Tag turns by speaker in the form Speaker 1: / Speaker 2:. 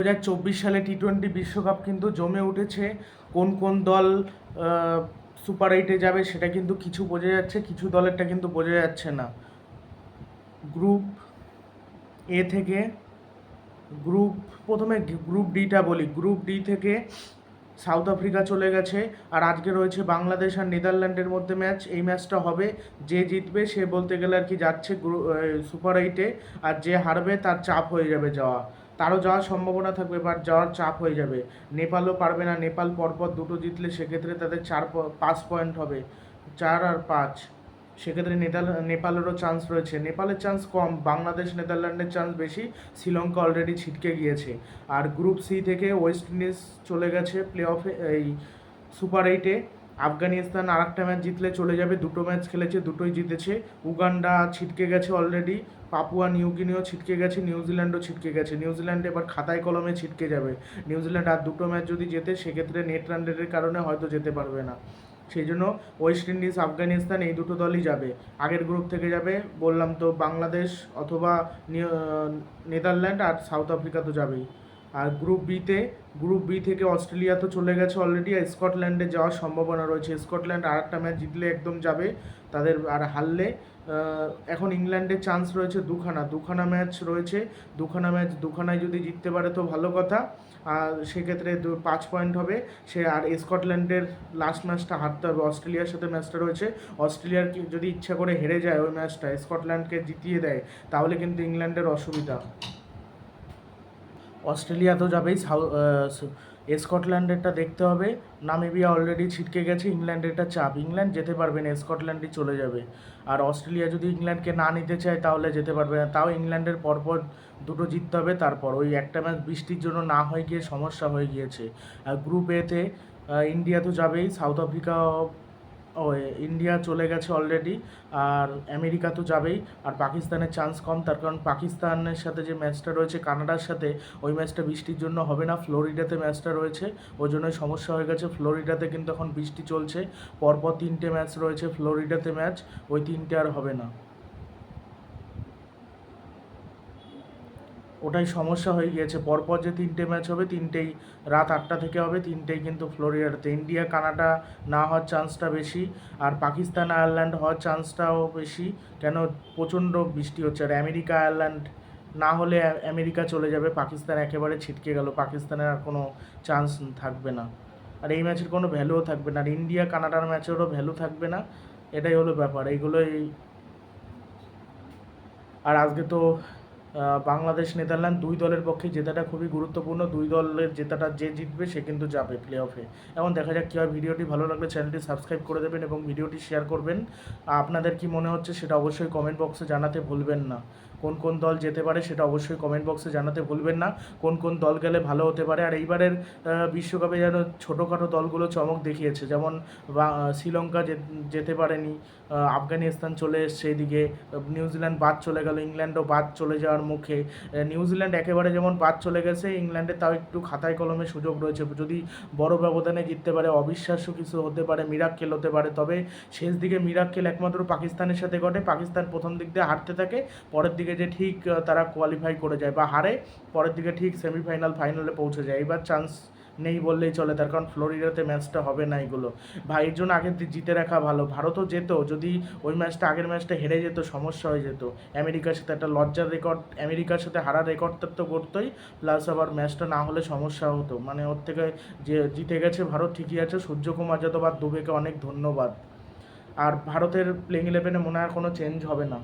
Speaker 1: দু হাজার চব্বিশ সালে টি টোয়েন্টি বিশ্বকাপ কিন্তু জমে উঠেছে। কোন কোন দল সুপার এইটে যাবে সেটা কিন্তু কিছু বোঝা যাচ্ছে, কিছু দলেরটা কিন্তু বোঝা যাচ্ছে না। গ্রুপ এ থেকে, গ্রুপ, প্রথমে গ্রুপ ডিটা বলি। গ্রুপ ডি থেকে সাউথ আফ্রিকা চলে গেছে আর আজকে রয়েছে বাংলাদেশ আর নেদারল্যান্ডের মধ্যে ম্যাচ। এই ম্যাচটা হবে যে জিতবে সে বলতে গেলে আর কি যাচ্ছে সুপার এইটে আর যে হারবে তার চাপ হয়ে যাবে যাওয়া। তারও যাওয়ার সম্ভাবনা থাকবে বাট যাওয়ার চাপ হয়ে যাবে। নেপালও পারবে না, নেপাল পরপর দুটো জিতলে সেক্ষেত্রে তাদের চার পাঁচ পয়েন্ট হবে। চার আর পাঁচ, সেক্ষেত্রে নেদার নেপালেরও চান্স রয়েছে। নেপালের চান্স কম, বাংলাদেশ, নেদারল্যান্ডের চান্স বেশি, শ্রীলঙ্কা অলরেডি ছিটকে গিয়েছে। আর গ্রুপ সি থেকে ওয়েস্ট ইন্ডিজ চলে গেছে প্লে অফে এই সুপার এইটে আফগানিস্তান আর একটা ম্যাচ জিতলে চলে যাবে, দুটো ম্যাচ খেলেছে, দুটোই জিতেছে। উগান্ডা ছিটকে গেছে অলরেডি পাপুয়া নিউগিনিও ছিটকে গেছে, নিউজিল্যান্ডও ছিটকে গেছে। নিউজিল্যান্ড এবার খাতায় কলমে ছিটকে যাবে। নিউজিল্যান্ড আর দুটো ম্যাচ যদি জেতে, সেক্ষেত্রে নেট রান রেটের কারণে হয়তো যেতে পারবে না। সেই জন্য ওয়েস্ট ইন্ডিজ আফগানিস্তান এই দুটো দলই যাবে। আগের গ্রুপ থেকে যাবে, বললাম তো বাংলাদেশ অথবা নেদারল্যান্ড আর সাউথ আফ্রিকা তো যাবেই। আর গ্রুপ বিতে গ্রুপ বি থেকে অস্ট্রেলিয়া তো চলে গেছে অলরেডি আর স্কটল্যান্ডে যাওয়ার সম্ভাবনা রয়েছে। স্কটল্যান্ড আর একটা ম্যাচ জিতলে একদম যাবে তাদের আর হারলে এখন ইংল্যান্ডের চান্স রয়েছে দুখানা। দুখানা ম্যাচ রয়েছে। দুখানা ম্যাচ দুখানায় যদি জিততে পারে তো ভালো কথা। আর সেক্ষেত্রে দু, পাঁচ পয়েন্ট হবে। সে আর স্কটল্যান্ডের লাস্ট ম্যাচটা হারতে হবে। অস্ট্রেলিয়ার সাথে ম্যাচটা রয়েছে। অস্ট্রেলিয়ার যদি ইচ্ছা করে হেরে যায় ওই ম্যাচটা স্কটল্যান্ডকে জিতিয়ে দেয়, তাহলে কিন্তু ইংল্যান্ডের অসুবিধা। অস্ট্রেলিয়া তো যাবেই স্কটল্যান্ডেরটা দেখতে হবে। নামিবিয়া অলরেডি ছিটকে গেছে, ইংল্যান্ডেরটা চাপ। ইংল্যান্ড যেতে পারবে না স্কটল্যান্ডই চলে যাবে। আর অস্ট্রেলিয়া যদি ইংল্যান্ডকে না নিতে চায়, তাহলে যেতে পারবে না। তাও ইংল্যান্ডের পরপর দুটো জিততে হবে, তারপর ওই একটা ম্যাচ বৃষ্টির জন্য না হয়ে গিয়ে সমস্যা হয়ে গিয়েছে। আর গ্রুপ এতে ইন্ডিয়া তো যাবেই সাউথ আফ্রিকা ও ইন্ডিয়া চলে গেছে অলরেডি আর আমেরিকা তো যাবেই, আর পাকিস্তানের চান্স কম, তার কারণ পাকিস্তানের সাথে যে ম্যাচটা রয়েছে, কানাডার সাথে, ওই ম্যাচটা বৃষ্টির জন্য হবে না, ফ্লোরিডাতে ম্যাচটা রয়েছে, ওই জন্যই সমস্যা হয়ে গেছে, ফ্লোরিডাতে কিন্তু এখন বৃষ্টি চলছে, পরপর তিনটে ম্যাচ রয়েছে, ফ্লোরিডাতে ম্যাচ ওই তিনটে আর হবে না। ওটাই সমস্যা হয়ে গিয়েছে। পরপর যে তিনটে ম্যাচ হবে, তিনটেই রাত আটটা থেকে হবে, তিনটেই কিন্তু ফ্লোরিডাতে ইন্ডিয়া, কানাডা না হওয়ার চান্সটা বেশি আর পাকিস্তান, আয়ারল্যান্ড হওয়ার চান্সটাও বেশি। কেন? প্রচণ্ড বৃষ্টি হচ্ছে আর আমেরিকা, আয়ারল্যান্ড না হলে আমেরিকা চলে যাবে। পাকিস্তান একেবারে ছিটকে গেল। পাকিস্তানের আর কোনো চান্স থাকবে না। আর এই ম্যাচের কোনো ভ্যালুও থাকবে না। আর ইন্ডিয়া, কানাডার ম্যাচেরও ভ্যালু থাকবে না। এটাই হলো ব্যাপার। এইগুলোই আর আজকে তো বাংলাদেশ, নেদারল্যান্ড দুই দলের পক্ষে জেতাটা খুবই গুরুত্বপূর্ণ। দুই দলের জেতাটা যে জিতবে সে কিন্তু যাবে প্লে অফে এখন দেখা যাক কী হয়। ভিডিওটি ভালো লাগলে চ্যানেলটি সাবস্ক্রাইব করে দেবেন এবং ভিডিওটি শেয়ার করবেন। আপনাদের কি মনে হচ্ছে সেটা অবশ্যই কমেন্ট বক্সে জানাতে ভুলবেন না। কোন কোন দল যেতে পারে সেটা অবশ্যই কমেন্ট বক্সে জানাতে ভুলবেন না। কোন কোন দল গেলে ভালো হতে পারে। আর এইবারের বিশ্বকাপে যেন ছোটোখাটো দলগুলো চমক দেখিয়েছে। যেমন শ্রীলঙ্কা যেতে পারেনি আফগানিস্তান চলে এসছে এদিকে নিউজিল্যান্ড বাদ চলে গেল, ইংল্যান্ডও বাদ চলে যাওয়ার মুখে। নিউজিল্যান্ড একেবারে যেমন বাদ চলে গেছে, ইংল্যান্ডে তাও একটু খাতায় কলমে সুযোগ রয়েছে। যদি বড় ব্যবধানে জিততে পারে, অবিশ্বাস্য কিছু হতে পারে মিরাক্কেল হতে পারে। তবে শেষ দিকে মিরাক্কেল একমাত্র পাকিস্তানের সাথে ঘটে। পাকিস্তান প্রথম দিক দিয়ে হারতে থাকে, পরের দিকে যে ঠিক তারা কোয়ালিফাই করে যায় বা হারে, পরের দিকে ঠিক সেমিফাইনাল ফাইনালে পৌঁছে যায়। এবার চান্স নেই বললেই চলে, তার কারণ ফ্লোরিডাতে ম্যাচটা হবে না এগুলো। ভাই এর জন্য আগে জিতে রাখা ভালো। ভারতও যেত, যদি ওই ম্যাচটা, আগের ম্যাচটা হেরে যেত, সমস্যা হয়ে যেত। আমেরিকার সাথে একটা লজ্জার রেকর্ড, আমেরিকার সাথে হারা রেকর্ডটা তো করতোই, প্লাস আবার ম্যাচটা না হলে সমস্যা হতো। মানে ওর থেকে যে জিতে গেছে ভারত, ঠিকই আছে। সূর্যকুমার যাদব আর দুবেকে অনেক ধন্যবাদ। আর ভারতের প্লেইং ইলেভেনে মনে হয় কোনো চেঞ্জ হবে না।